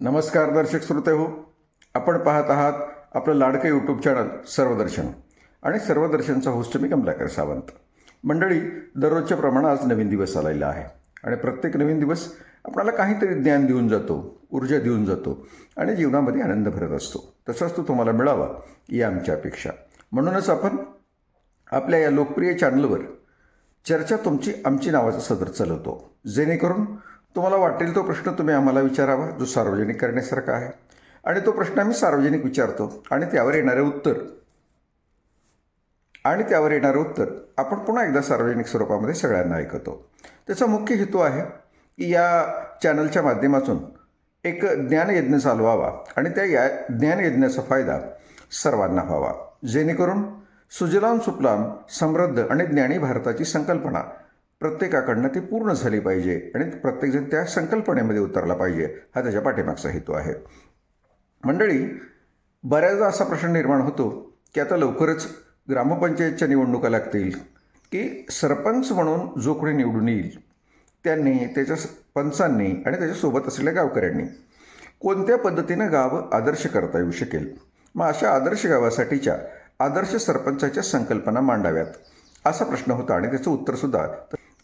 नमस्कार दर्शक श्रोते हो. आपण पाहत आहात आपलं लाडकं यूट्यूब चॅनल सर्वदर्शन. आणि सर्वदर्शनचा होस्ट मी कमलाकर सावंत. मंडळी दररोजच्या प्रमाणात आज नवीन दिवस आलेला आहे. आणि प्रत्येक नवीन दिवस आपल्याला काहीतरी ज्ञान देऊन जातो ऊर्जा देऊन जातो आणि जीवनामध्ये आनंद भरत असतो. तसाच तो तुम्हाला मिळावा ही आमच्या अपेक्षा. म्हणूनच आपण आपल्या या लोकप्रिय चॅनलवर चर्चा तुमची आमची नावाचा सदर चालवतो. जेणेकरून तुम्हाला वाटेल तो प्रश्न तुम्ही आम्हाला विचारावा जो सार्वजनिक करण्यासारखा आहे. आणि तो प्रश्न आम्ही सार्वजनिक विचारतो आणि त्यावर येणारे उत्तर. आणि त्यावर येणारं उत्तर आपण पुन्हा एकदा सार्वजनिक स्वरूपामध्ये सगळ्यांना ऐकतो. त्याचा मुख्य हेतू आहे की या चॅनलच्या माध्यमातून एक ज्ञानयज्ञ चालवावा आणि त्या या ज्ञानयज्ञाचा फायदा सर्वांना व्हावा. जेणेकरून सुजलाम सुफलाम समृद्ध आणि ज्ञानी भारताची संकल्पना प्रत्येकाकडनं ती पूर्ण झाली पाहिजे आणि प्रत्येकजण त्या संकल्पनेमध्ये उतरला पाहिजे हा त्याच्या पाठीमागचा हेतू आहे. मंडळी बऱ्याचदा असा प्रश्न निर्माण होतो की आता लवकरच ग्रामपंचायतच्या निवडणुका लागतील की सरपंच म्हणून जो कोणी निवडून येईल त्यांनी त्याच्या पंचांनी आणि त्याच्यासोबत असलेल्या गावकऱ्यांनी कोणत्या पद्धतीनं गाव आदर्श करता येऊ शकेल? मग अशा आदर्श गावासाठीच्या आदर्श सरपंचाच्या संकल्पना मांडाव्यात असा प्रश्न होता आणि त्याचं उत्तरसुद्धा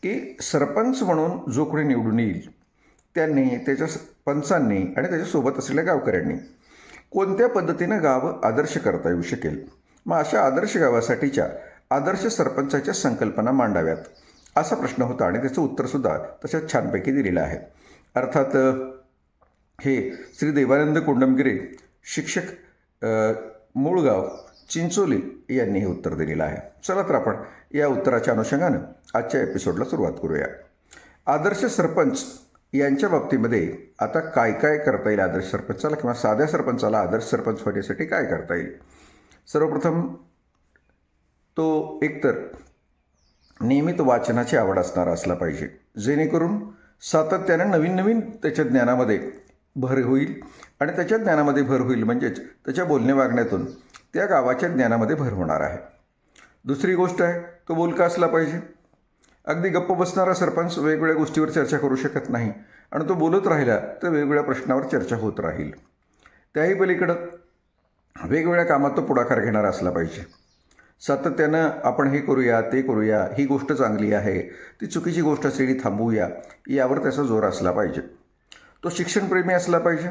की सरपंच म्हणून जो कोणी निवडून येईल त्यांनी त्याच्या पंचांनी आणि त्याच्यासोबत असलेल्या गावकऱ्यांनी कोणत्या पद्धतीनं गाव आदर्श करता येऊ शकेल? मग अशा आदर्श गावासाठीच्या आदर्श सरपंचाच्या संकल्पना मांडाव्यात असा प्रश्न होता आणि त्याचं उत्तरसुद्धा तशाच छानपैकी दिलेलं आहे. अर्थात हे श्री देवानंद कोंडमगिरे शिक्षक मूळ गाव चिंचोली यांनी हे उत्तर दिलेलं आहे. चला तर आपण या उत्तराच्या अनुषंगानं आजच्या एपिसोडला सुरुवात करूया. आदर्श सरपंच यांच्या बाबतीमध्ये आता काय काय करता येईल आदर्श सरपंचाला किंवा साध्या सरपंचाला आदर्श सरपंच होण्यासाठी काय करता येईल? सर्वप्रथम तो एकतर नियमित वाचनाची आवड असणारा असला पाहिजे. जेणेकरून सातत्यानं नवीन नवीन त्याच्या ज्ञानामध्ये भर होईल आणि त्याच्या ज्ञानामध्ये भर होईल म्हणजेच त्याच्या बोलणे वागण्यातून त्या गावाच्या ज्ञानामध्ये भर होणार आहे. दुसरी गोष्ट आहे तो बोलका असला पाहिजे. अगदी गप्प बसणारा सरपंच वेगवेगळ्या गोष्टीवर चर्चा करू शकत नाही आणि तो बोलत राहिला तर वेगवेगळ्या प्रश्नावर चर्चा होत राहील. त्याही पलीकडं वेगवेगळ्या कामात तो पुढाकार घेणारा असला पाहिजे. सातत्यानं आपण हे करूया ते करूया ही गोष्ट चांगली आहे ती चुकीची गोष्ट असेल ती थांबवूया यावर त्याचा जोर असला पाहिजे. तो शिक्षणप्रेमी असला पाहिजे.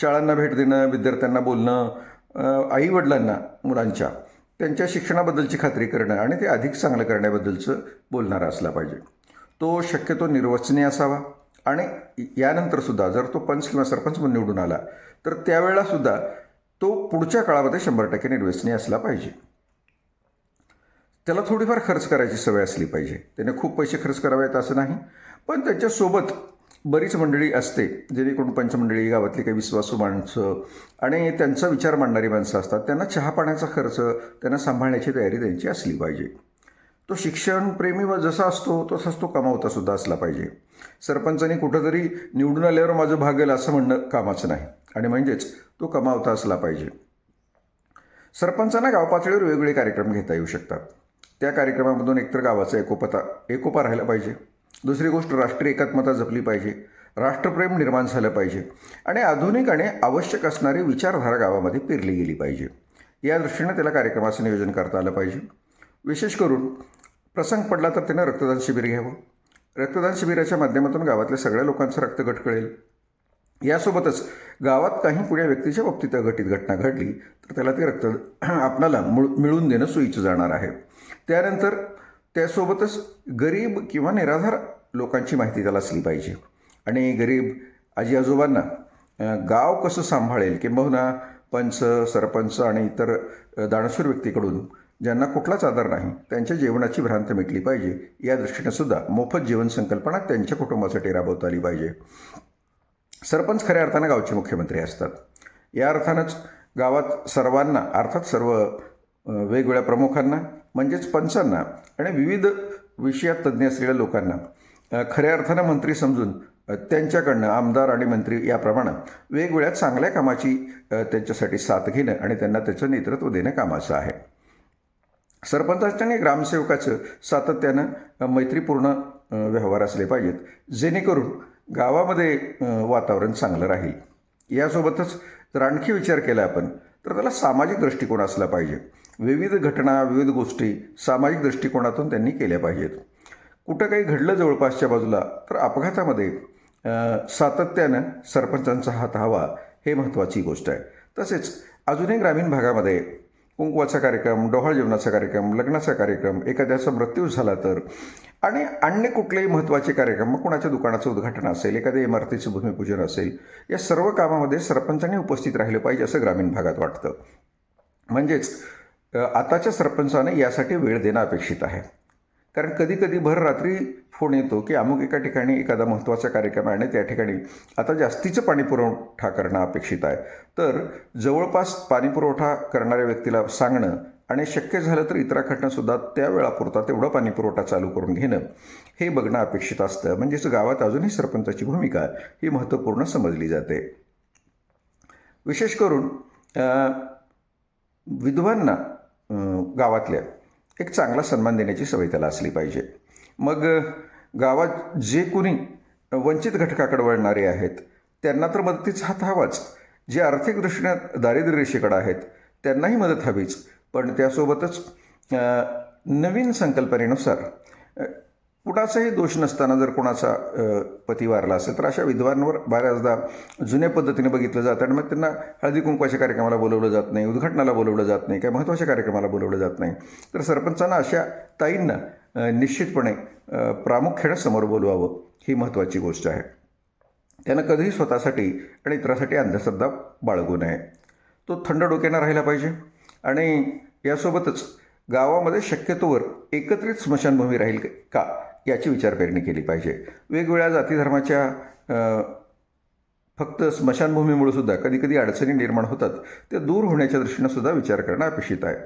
शाळांना भेट देणं विद्यार्थ्यांना बोलणं आईवडिलांना मुलांच्या त्यांच्या शिक्षणाबद्दलची खात्री करणं आणि ते अधिक चांगलं करण्याबद्दलचं बोलणारा असला पाहिजे. तो शक्यतो निर्वचनीय असावा आणि यानंतरसुद्धा जर तो पंच किंवा सरपंच म्हणून निवडून आला तर त्यावेळेलासुद्धा तो पुढच्या काळामध्ये शंभर टक्के निर्वचनीय असला पाहिजे. त्याला थोडीफार खर्च करायची सवय असली पाहिजे. त्याने खूप पैसे खर्च करावेत असं नाही पण त्याच्यासोबत बरीच मंडळी असते जेणेकरून पंचमंडळी गावातली काही विश्वासू माणसं आणि त्यांचा विचार मांडणारी माणसं असतात त्यांना चहा पाण्याचा खर्च त्यांना सांभाळण्याची तयारी त्यांची असली पाहिजे. तो शिक्षणप्रेमी व जसा असतो तसाच तो कमावता सुद्धा असला पाहिजे. सरपंचाने कुठंतरी निवडून आल्यावर माझं भागेल असं म्हणणं कामाचं नाही आणि म्हणजेच तो कमावता असला पाहिजे. सरपंचांना गाव पातळीवर वेगवेगळे कार्यक्रम घेता येऊ शकतात. त्या कार्यक्रमामधून एकतर गावाचा एकोपता एकोपा राहिला पाहिजे. दुसरी गोष्ट राष्ट्रीय एकात्मता जपली पाहिजे. राष्ट्रप्रेम निर्माण झालं पाहिजे. आणि आधुनिक आणि आवश्यक असणारी विचारधारा गावामध्ये पेरली गेली पाहिजे. या दृष्टीनं त्याला कार्यक्रमाचं नियोजन करता आलं पाहिजे. विशेष करून प्रसंग पडला तर त्यानं रक्तदान शिबिर घ्यावं. रक्तदान शिबिराच्या माध्यमातून गावातल्या सगळ्या लोकांचं रक्तगट कळेल. यासोबतच गावात काही कुण्या व्यक्तीच्या बाबतीत अघटित घटना घडली तर त्याला ते रक्त आपणाला मुळ मिळून देणं सोयीचं जाणार आहे. त्यानंतर त्यासोबतच गरीब किंवा निराधार लोकांची माहिती त्याला असली पाहिजे. आणि गरीब आजी आजोबांना गाव कसं सांभाळेल किंबहुना पंच सरपंच आणि इतर दानशूर व्यक्तीकडून ज्यांना कुठलाच आधार नाही त्यांच्या जेवणाची भ्रांत मिटली पाहिजे. या दृष्टीने सुद्धा मोफत जीवन संकल्पना त्यांच्या कुटुंबासाठी राबवता आली पाहिजे. सरपंच खऱ्या अर्थानं गावचे मुख्यमंत्री असतात. या अर्थानंच गावात सर्वांना अर्थात सर्व वेगवेगळ्या प्रमुखांना म्हणजेच पंचांना आणि विविध विषयात तज्ज्ञ असलेल्या लोकांना. खऱ्या अर्थानं मंत्री समजून त्यांच्याकडनं आमदार आणि मंत्री याप्रमाणे वेगवेगळ्या चांगल्या कामाची त्यांच्यासाठी साथ घेणं आणि त्यांना त्याचं नेतृत्व देणं कामाचं आहे. सरपंचाच्या आणि ग्रामसेवकाचं सातत्यानं मैत्रीपूर्ण व्यवहार असले पाहिजेत जेणेकरून गावामध्ये वातावरण चांगलं राहील. यासोबतच जर आणखी विचार केला आपण तर त्याला सामाजिक दृष्टिकोन असला पाहिजे. विविध घटना विविध गोष्टी सामाजिक दृष्टिकोनातून त्यांनी केल्या पाहिजेत. कुठं काही घडलं जवळपासच्या बाजूला तर अपघातामध्ये सातत्यानं सरपंचांचा हात हवा हे महत्त्वाची गोष्ट आहे. तसेच अजूनही ग्रामीण भागामध्ये कुंकवाचा कार्यक्रम डोहाळ जेवणाचा कार्यक्रम लग्नाचा कार्यक्रम एखाद्याचा मृत्यू झाला तर? आणि अन्य कुठलेही महत्त्वाचे कार्यक्रम मग कुणाच्या दुकानाचं उद्घाटन असेल एखाद्या इमारतीचं भूमिपूजन असेल या सर्व कामामध्ये सरपंचांनी उपस्थित राहिलं पाहिजे असं ग्रामीण भागात वाटतं. म्हणजेच आताच्या सरपंचाने यासाठी वेळ देणं अपेक्षित आहे. कारण कधी कधी भर रात्री फोन येतो की अमुक एका ठिकाणी एखादा महत्त्वाचा कार्यक्रम आहे आणि त्या ठिकाणी आता जास्तीचं पाणी पुरवठा करणं अपेक्षित आहे. तर जवळपास पाणीपुरवठा करणाऱ्या व्यक्तीला सांगणं आणि शक्य झालं तर इतरांकडनं सुद्धा त्या वेळापुरता तेवढा पाणीपुरवठा चालू करून घेणं हे बघणं अपेक्षित असतं. म्हणजेच गावात अजूनही सरपंचाची भूमिका ही महत्त्वपूर्ण समजली जाते. विशेष करून विधवांना गावातल्या एक चांगला सन्मान देण्याची सवय त्याला असली पाहिजे. मग गावात जे कोणी वंचित घटकाकडे वळणारे आहेत त्यांना तर मदतीचा हात हवाच. जे आर्थिक दारिद्र्य रेषेकडे आहेत त्यांनाही मदत हवीच. पण त्यासोबतच नवीन संकल्पनेनुसार कुणाचाही दोष नसताना जर कोणाचा पती वारला असेल तर अशा विधवांवर बऱ्याचदा जुन्या पद्धतीने बघितलं जातं आणि मग त्यांना हळदी कुंकवाच्या कार्यक्रमाला बोलवलं जात नाही उद्घाटनाला बोलवलं जात नाही काही महत्त्वाच्या कार्यक्रमाला बोलवलं जात नाही. तर सरपंचांना अशा ताईंना निश्चितपणे प्रामुख्याने समोर बोलवावं ही महत्त्वाची गोष्ट आहे. त्यानं कधीही स्वतःसाठी आणि इतरांसाठी अंधश्रद्धा बाळगू नये. तो थंड डोक्यानं राहिला पाहिजे आणि यासोबतच गावामध्ये शक्यतोवर एकत्रित स्मशानभूमी राहील का? याची विचारपेरणी केली पाहिजे. वेगवेगळ्या जातीधर्माच्या फक्त स्मशानभूमीमुळे सुद्धा कधी कधी अडचणी निर्माण होतात. ते दूर होण्याच्या दृष्टीनं सुद्धा विचार करणं अपेक्षित आहे.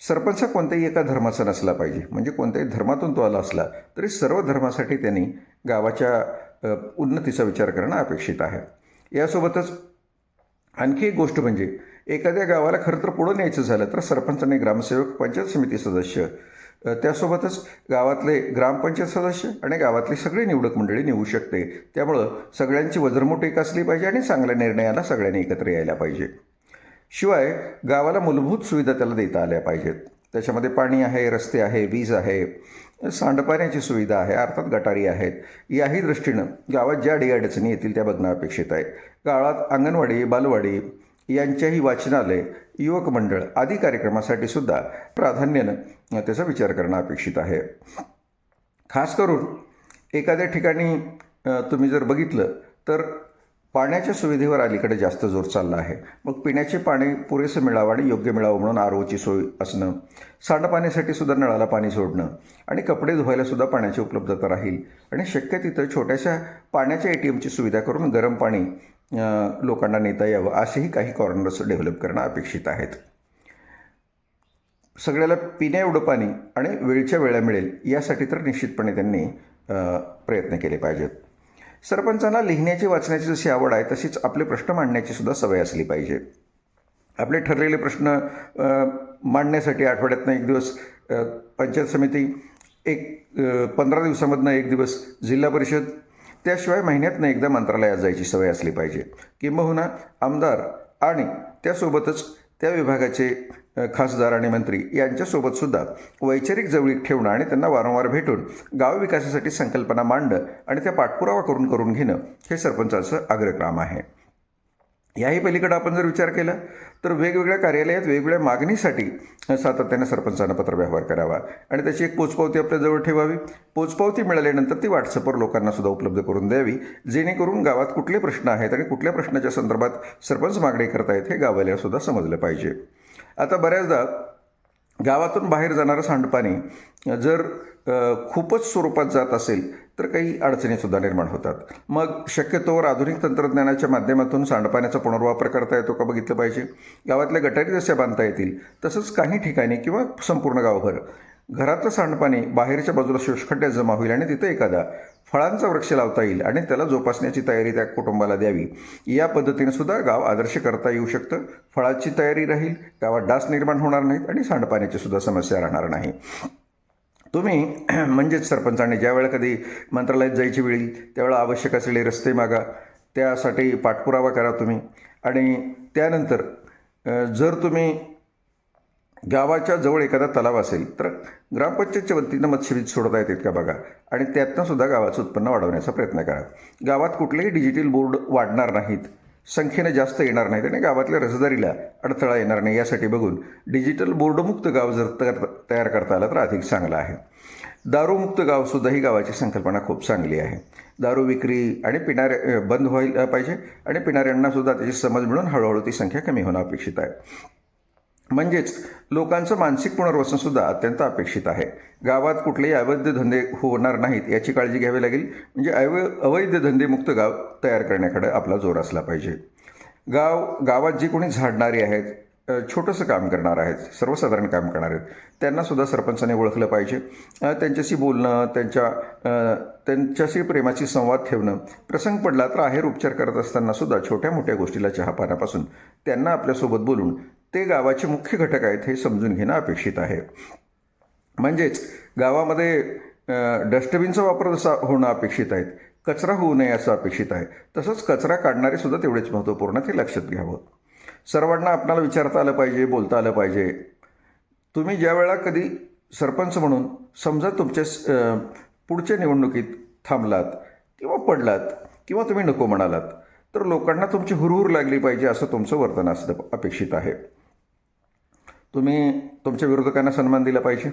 सरपंच कोणत्याही एका धर्माचा नसला पाहिजे. म्हणजे कोणत्याही धर्मातून तो आला असला तरी सर्व धर्मासाठी त्यांनी गावाच्या उन्नतीचा विचार करणं अपेक्षित आहे. यासोबतच आणखी एक गोष्ट म्हणजे एखाद्या गावाला खरं तर पुढं न्यायचं झालं तर सरपंचाने ग्रामसेवक पंचायत समिती सदस्य त्यासोबतच गावातले ग्रामपंचायत सदस्य आणि गावातली सगळी निवडक मंडळी निवडू शकते. त्यामुळं सगळ्यांची वजरमूठ एक असली पाहिजे आणि चांगल्या निर्णयाला सगळ्यांनी एकत्र यायला पाहिजे. शिवाय गावाला मूलभूत सुविधा त्याला देता आल्या पाहिजेत. त्याच्यामध्ये पाणी आहे रस्ते आहे वीज आहे सांडपाण्याची सुविधा आहे अर्थात गटारी आहेत. याही दृष्टीनं गावात ज्या अडीअडचणी येतील त्या बघणं अपेक्षित आहे. गावात अंगणवाडी बालवाडी यांच्याही वाचनालय युवक मंडळ आदी कार्यक्रमासाठी सुद्धा प्राधान्यानं त्याचा विचार करणं अपेक्षित आहे. खास करून एखाद्या ठिकाणी तुम्ही जर बघितलं तर पाण्याच्या सुविधेवर अलीकडे जास्त जोर चालला आहे. मग पिण्याचे पाणी पुरेसं मिळावं आणि योग्य मिळावं म्हणून आर ओची सोय असणं सांडपाण्यासाठी सुद्धा नळाला पाणी सोडणं आणि कपडे धुवायला सुद्धा पाण्याची उपलब्धता राहील. आणि शक्य तिथं छोट्याशा पाण्याच्या ए टी एमची सुविधा करून गरम पाणी लोकांना नेता यावं असेही काही कॉर्नर्स डेव्हलप करणं अपेक्षित आहेत. सगळ्याला पिण्या एवढं पाणी आणि वेळच्या वेळा मिळेल यासाठी तर निश्चितपणे त्यांनी प्रयत्न केले पाहिजेत. सरपंचांना लिहिण्याची वाचण्याची जशी आवड आहे तशीच आपले प्रश्न मांडण्याची सुद्धा सवय असली पाहिजे. आपले ठरलेले प्रश्न मांडण्यासाठी आठवड्यातनं एक दिवस पंचायत समिती एक पंधरा दिवसामधनं एक दिवस जिल्हा परिषद त्याशिवाय महिन्यातनं एकदा मंत्रालयात जायची सवय असली पाहिजे. किंबहुना आमदार आणि त्यासोबतच त्या विभागाचे खासदार आणि मंत्री यांच्यासोबतसुद्धा वैचारिक जवळीक ठेवणं आणि त्यांना वारंवार भेटून गाव विकासासाठी संकल्पना मांडणं आणि त्या पाठपुरावा करून करून घेणं हे सरपंचाचं अग्रकाम आहे. याही पलीकडे आपण जर विचार केला तर वेगवेगळ्या कार्यालयात वेगवेगळ्या मागणीसाठी सातत्याने सरपंचानं पत्रव्यवहार करावा आणि त्याची एक पोचपावती आपल्याजवळ ठेवावी. पोचपावती मिळाल्यानंतर ती व्हॉट्सअपवर लोकांना सुद्धा उपलब्ध करून द्यावी जेणेकरून गावात कुठले प्रश्न आहेत आणि कुठल्या प्रश्नाच्या संदर्भात सरपंच मागणी करतायत हे गावाला सुद्धा समजलं पाहिजे. आता बऱ्याचदा गावातून बाहेर जाणारं सांडपाणी जर खूपच स्वरूपात जात असेल तर काही अडचणीसुद्धा निर्माण होतात. मग शक्यतोवर आधुनिक तंत्रज्ञानाच्या माध्यमातून सांडपाण्याचा पुनर्वापर करता येतो का बघितलं पाहिजे? गावातल्या गटारी जशा बांधता येतील तसंच काही ठिकाणी किंवा संपूर्ण गावभर. घरातलं सांडपाणी बाहेरच्या बाजूला शोषखड्ड्यात जमा होईल आणि तिथं एखादा फळांचा वृक्ष लावता येईल आणि त्याला जोपासण्याची तयारी त्या कुटुंबाला द्यावी. या पद्धतीने सुद्धा गाव आदर्श करता येऊ शकतं. फळाची तयारी राहील गावात डास निर्माण होणार नाहीत आणि सांडपाण्याची सुद्धा समस्या राहणार नाही. तुम्ही म्हणजेच सरपंचांनी ज्यावेळेला कधी मंत्रालयात जायची वेळ येईल त्यावेळेला आवश्यक असलेले रस्ते मागा त्यासाठी पाठपुरावा करा तुम्ही. आणि त्यानंतर जर तुम्ही गावाच्या जवळ एखादा तलाव असेल तर ग्रामपंचायतच्या वतीनं मत्स्यबीज सोडता येतात का बघा? आणि त्यातनं सुद्धा गावाचं उत्पन्न वाढवण्याचा प्रयत्न करा. गावात कुठलेही डिजिटल बोर्ड वाढणार नाहीत. संख्येनं जास्त येणार नाहीत आणि गावातल्या रसदारीला अडथळा येणार नाही यासाठी बघून डिजिटल बोर्डमुक्त गाव जर तर तयार करता आलं तर अधिक चांगलं आहे. दारूमुक्त गावसुद्धा ही गावाची संकल्पना खूप चांगली आहे. दारू विक्री आणि पिणाऱ्या बंद व्हायला पाहिजे आणि पिणाऱ्यांनासुद्धा त्याची समज मिळून हळूहळू ती संख्या कमी होणं अपेक्षित आहे. म्हणजेच लोकांचं मानसिक पुनर्वसनसुद्धा अत्यंत अपेक्षित आहे. गावात कुठलेही अवैध धंदे होणार नाहीत याची काळजी घ्यावी लागेल. म्हणजे अव अवैध धंदेमुक्त गाव तयार करण्याकडे आपला जोर असला पाहिजे. गाव गावात जी कोणी झाडणारी आहेत छोटंसं काम करणार आहेत सर्वसाधारण काम करणार आहेत त्यांनासुद्धा सरपंचाने ओळखलं पाहिजे. त्यांच्याशी बोलणं त्यांच्या त्यांच्याशी प्रेमाची संवाद ठेवणं प्रसंग पडला तर आहेर उपचार करत असतानासुद्धा छोट्या मोठ्या गोष्टीला चहापानापासून त्यांना आपल्यासोबत बोलून ते गावाचे मुख्य घटक आहेत हे समजून घेणं अपेक्षित आहे. म्हणजेच गावामध्ये डस्टबिनचा वापर जसा होणं अपेक्षित आहे कचरा होऊ नये असं अपेक्षित आहे तसंच कचरा काढणारे सुद्धा तेवढेच महत्त्वपूर्ण ते लक्षात घ्यावं. सर्वांना आपणाला विचारता आलं पाहिजे बोलता आलं पाहिजे. तुम्ही ज्या वेळा कधी सरपंच म्हणून समजा तुमच्या पुढच्या निवडणुकीत थांबलात किंवा पडलात किंवा तुम्ही नको म्हणालात तर लोकांना तुमची हुरहुर लागली पाहिजे असं तुमचं वर्तन असणं अपेक्षित आहे. तुम्ही तुमच्या विरोधकांना सन्मान दिला पाहिजे.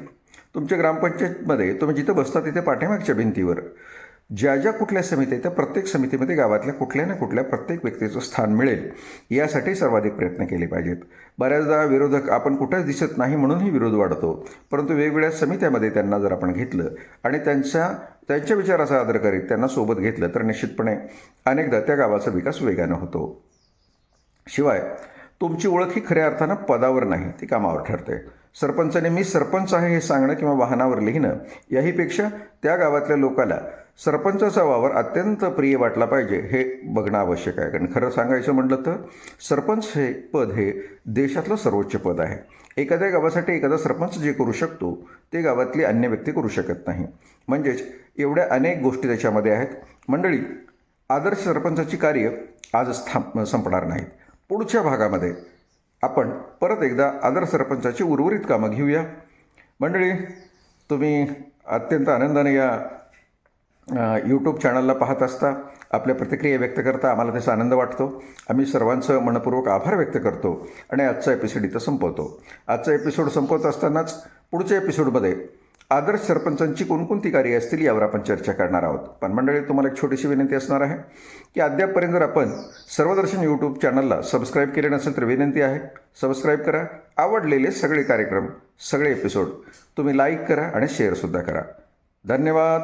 तुमच्या ग्रामपंचायतमध्ये तुम्ही जिथं बसता तिथे पाठीमागच्या भिंतीवर ज्या ज्या कुठल्या समिती आहेत त्या प्रत्येक समितीमध्ये गावातल्या कुठल्या ना कुठल्या प्रत्येक व्यक्तीचं स्थान मिळेल यासाठी सर्वाधिक प्रयत्न केले पाहिजेत. बऱ्याचदा विरोधक आपण कुठेच दिसत नाही म्हणूनही विरोध वाढतो परंतु वेगवेगळ्या समित्यामध्ये त्यांना जर आपण घेतलं आणि त्यांच्या त्यांच्या विचाराचा आदर करीत त्यांना सोबत घेतलं तर निश्चितपणे अनेकदा त्या गावाचा विकास वेगानं होतो. शिवाय तुमची ओळख ही खऱ्या अर्थानं पदावर नाही ती कामावर ठरते. सरपंचाने मी सरपंच आहे हे सांगणं किंवा वाहनावर लिहिणं याहीपेक्षा त्या गावातल्या लोकाला सरपंचाचा वावर अत्यंत प्रिय वाटला पाहिजे हे बघणं आवश्यक आहे. कारण खरं सांगायचं म्हटलं तर सरपंच हे पद हे देशातलं सर्वोच्च पद आहे. एखाद्या गावासाठी एखादा सरपंच जे करू शकतो ते गावातली अन्य व्यक्ती करू शकत नाही. म्हणजेच एवढ्या अनेक गोष्टी त्याच्यामध्ये आहेत. मंडळी आदर्श सरपंचाची कार्य आजच थांब संपणार नाहीत. पुढच्या भागामध्ये आपण परत एकदा आदर सरपंचाची उर्वरित कामं घेऊया. मंडळी तुम्ही अत्यंत आनंदाने या यूट्यूब चॅनलला पाहत असता आपल्या प्रतिक्रिया व्यक्त करता आम्हाला त्याचा आनंद वाटतो. आम्ही सर्वांचं मनपूर्वक आभार व्यक्त करतो आणि आजचा एपिसोड इथं संपवतो. आजचा एपिसोड संपवत असतानाच पुढच्या एपिसोडमध्ये आदर्श सरपंचांची कोणकोणती कार्य असतील यावर आपण चर्चा करणार आहोत. पण मंडळी तुम्हाला एक छोटीशी विनंती असणार आहे की अद्यापपर्यंत जर आपण सर्वदर्शन यूट्यूब चॅनलला सबस्क्राईब केले नसेल तर विनंती आहे सबस्क्राईब करा. आवडलेले सगळे कार्यक्रम सगळे एपिसोड तुम्ही लाईक करा आणि शेअरसुद्धा करा. धन्यवाद.